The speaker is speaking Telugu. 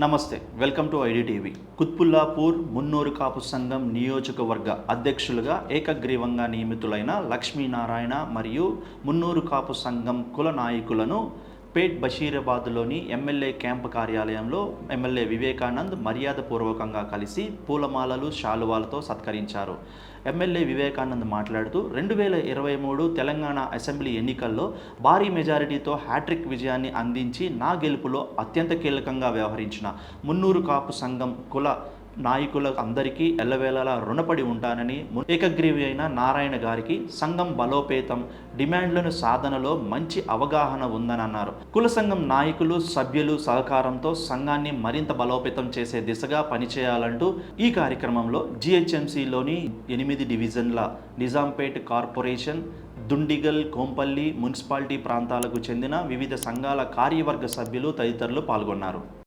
నమస్తే welcome to IDTV. Kutbullapur Munnuru Kapu సంఘం నియోజకవర్గ అధ్యక్షులుగా ఏకగ్రీవంగా నియమితులైన లక్ష్మీనారాయణ మరియు మున్నూరు కాపు సంఘం కుల నాయకులను పేట్ బషీరాబాద్లోని ఎమ్మెల్యే క్యాంపు కార్యాలయంలో ఎమ్మెల్యే వివేకానంద్ మర్యాదపూర్వకంగా కలిసి పూలమాలలు శాలువాలతో సత్కరించారు. ఎమ్మెల్యే వివేకానంద్ మాట్లాడుతూ రెండు వేల ఇరవై మూడు తెలంగాణ అసెంబ్లీ ఎన్నికల్లో భారీ మెజారిటీతో హ్యాట్రిక్ విజయాన్ని అందించి నా గెలుపులో అత్యంత కీలకంగా వ్యవహరించిన మున్నూరు కాపు సంఘం కుల నాయకుల అందరికీ ఎల్లవేళలా రుణపడి ఉంటానని ఏకగ్రీవి అయిన నారాయణ గారికి సంఘం బలోపేతం డిమాండ్లను సాధనలో మంచి అవగాహన ఉందని అన్నారు కుల సంఘం నాయకులు సభ్యులు సహకారంతో సంఘాన్ని మరింత బలోపేతం చేసే దిశగా పనిచేయాలంటూ ఈ కార్యక్రమంలో జిహెచ్ఎంసిలోని ఎనిమిది డివిజన్ల నిజాంపేట్ కార్పొరేషన్ దుండిగల్ కోంపల్లి మున్సిపాలిటీ ప్రాంతాలకు చెందిన వివిధ సంఘాల కార్యవర్గ సభ్యులు తదితరులు పాల్గొన్నారు.